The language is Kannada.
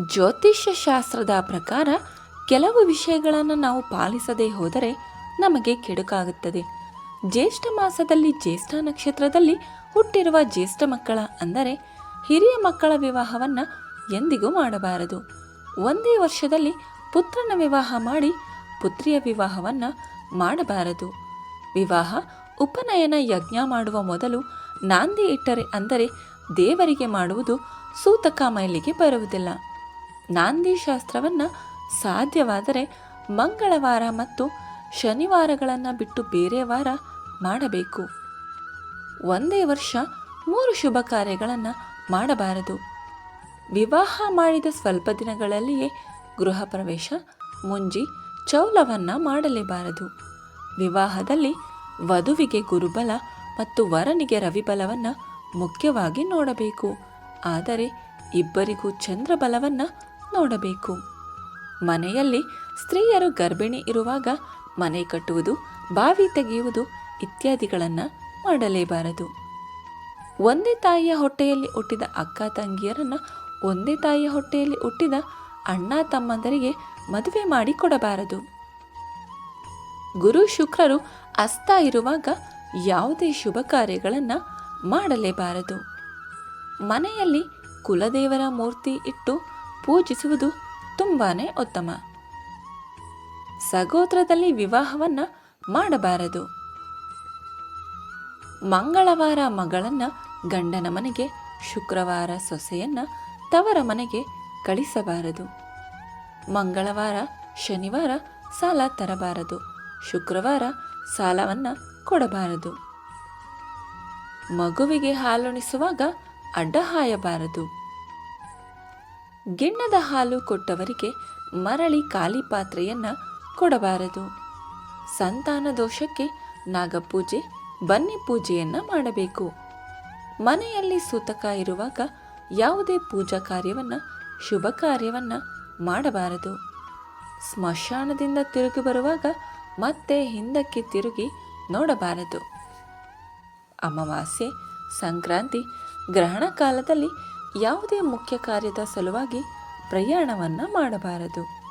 ಜ್ಯೋತಿಷ್ಯ ಶಾಸ್ತ್ರದ ಪ್ರಕಾರ ಕೆಲವು ವಿಷಯಗಳನ್ನು ನಾವು ಪಾಲಿಸದೇ ಹೋದರೆ ನಮಗೆ ಕೆಡುಕಾಗುತ್ತದೆ. ಜ್ಯೇಷ್ಠ ಮಾಸದಲ್ಲಿ ಜ್ಯೇಷ್ಠ ನಕ್ಷತ್ರದಲ್ಲಿ ಹುಟ್ಟಿರುವ ಜ್ಯೇಷ್ಠ ಮಕ್ಕಳ ಅಂದರೆ ಹಿರಿಯ ಮಕ್ಕಳ ವಿವಾಹವನ್ನು ಎಂದಿಗೂ ಮಾಡಬಾರದು. ಒಂದೇ ವರ್ಷದಲ್ಲಿ ಪುತ್ರನ ವಿವಾಹ ಮಾಡಿ ಪುತ್ರಿಯ ವಿವಾಹವನ್ನು ಮಾಡಬಾರದು. ವಿವಾಹ ಉಪನಯನ ಯಜ್ಞ ಮಾಡುವ ಮೊದಲು ನಾಂದಿ ಇಟ್ಟರೆ ಅಂದರೆ ದೇವರಿಗೆ ಮಾಡುವುದು ಸೂತಕ ಮೈಲಿಗೆ ಬರುವುದಿಲ್ಲ. ನಾಂದಿ ಶಾಸ್ತ್ರವನ್ನು ಸಾಧ್ಯವಾದರೆ ಮಂಗಳವಾರ ಮತ್ತು ಶನಿವಾರಗಳನ್ನು ಬಿಟ್ಟು ಬೇರೆ ವಾರ ಮಾಡಬೇಕು. ಒಂದೇ ವರ್ಷ ಮೂರು ಶುಭ ಕಾರ್ಯಗಳನ್ನು ಮಾಡಬಾರದು. ವಿವಾಹ ಮಾಡಿದ ಸ್ವಲ್ಪ ದಿನಗಳಲ್ಲಿಯೇ ಗೃಹ ಪ್ರವೇಶ, ಮುಂಜಿ ಚೌಲವನ್ನು ಮಾಡಲೇಬಾರದು. ವಿವಾಹದಲ್ಲಿ ವಧುವಿಗೆ ಗುರುಬಲ ಮತ್ತು ವರನಿಗೆ ರವಿಬಲವನ್ನು ಮುಖ್ಯವಾಗಿ ನೋಡಬೇಕು. ಆದರೆ ಇಬ್ಬರಿಗೂ ಚಂದ್ರಬಲವನ್ನು ನೋಡಬೇಕು. ಮನೆಯಲ್ಲಿ ಸ್ತ್ರೀಯರು ಗರ್ಭಿಣಿ ಇರುವಾಗ ಮನೆ ಕಟ್ಟುವುದು, ಬಾವಿ ತೆಗೆಯುವುದು ಇತ್ಯಾದಿಗಳನ್ನು ಮಾಡಲೇಬಾರದು. ಒಂದೇ ತಾಯಿಯ ಹೊಟ್ಟೆಯಲ್ಲಿ ಹುಟ್ಟಿದ ಅಕ್ಕ ತಂಗಿಯರನ್ನು ಒಂದೇ ತಾಯಿಯ ಹೊಟ್ಟೆಯಲ್ಲಿ ಹುಟ್ಟಿದ ಅಣ್ಣ ತಮ್ಮಂದರಿಗೆ ಮದುವೆ ಮಾಡಿ ಕೊಡಬಾರದು. ಗುರು ಶುಕ್ರರು ಅಸ್ತ ಇರುವಾಗ ಯಾವುದೇ ಶುಭ ಕಾರ್ಯಗಳನ್ನು ಮಾಡಲೇಬಾರದು. ಮನೆಯಲ್ಲಿ ಕುಲದೇವರ ಮೂರ್ತಿ ಇಟ್ಟು ಪೂಜಿಸುವುದು ತುಂಬಾ ಉತ್ತಮ. ಸಗೋತ್ರದಲ್ಲಿ ವಿವಾಹವನ್ನು ಮಾಡಬಾರದು. ಮಂಗಳವಾರ ಮಗಳನ್ನು ಗಂಡನ ಮನೆಗೆ, ಶುಕ್ರವಾರ ಸೊಸೆಯನ್ನು ತವರ ಮನೆಗೆ ಕಳಿಸಬಾರದು. ಮಂಗಳವಾರ, ಶನಿವಾರ ಸಾಲ ತರಬಾರದು. ಶುಕ್ರವಾರ ಸಾಲವನ್ನು ಕೊಡಬಾರದು. ಮಗುವಿಗೆ ಹಾಲುಣಿಸುವಾಗ ಅಡ್ಡ ಹಾಯಬಾರದು ಗಿಣ್ಣದ ಹಾಲು ಕೊಟ್ಟವರಿಗೆ ಮರಳಿ ಖಾಲಿ ಪಾತ್ರೆಯನ್ನು ಕೊಡಬಾರದು. ಸಂತಾನ ದೋಷಕ್ಕೆ ನಾಗಪೂಜೆ, ಬನ್ನಿ ಪೂಜೆಯನ್ನು ಮಾಡಬೇಕು. ಮನೆಯಲ್ಲಿ ಸೂತಕ ಇರುವಾಗ ಯಾವುದೇ ಪೂಜಾ ಕಾರ್ಯವನ್ನು, ಶುಭ ಕಾರ್ಯವನ್ನು ಮಾಡಬಾರದು. ಸ್ಮಶಾನದಿಂದ ತಿರುಗಿ ಬರುವಾಗ ಮತ್ತೆ ಹಿಂದಕ್ಕೆ ತಿರುಗಿ ನೋಡಬಾರದು. ಅಮಾವಾಸ್ಯೆ, ಸಂಕ್ರಾಂತಿ, ಗ್ರಹಣ ಕಾಲದಲ್ಲಿ ಯಾವುದೇ ಮುಖ್ಯ ಕಾರ್ಯದ ಸಲುವಾಗಿ ಪ್ರಯಾಣವನ್ನು ಮಾಡಬಾರದು.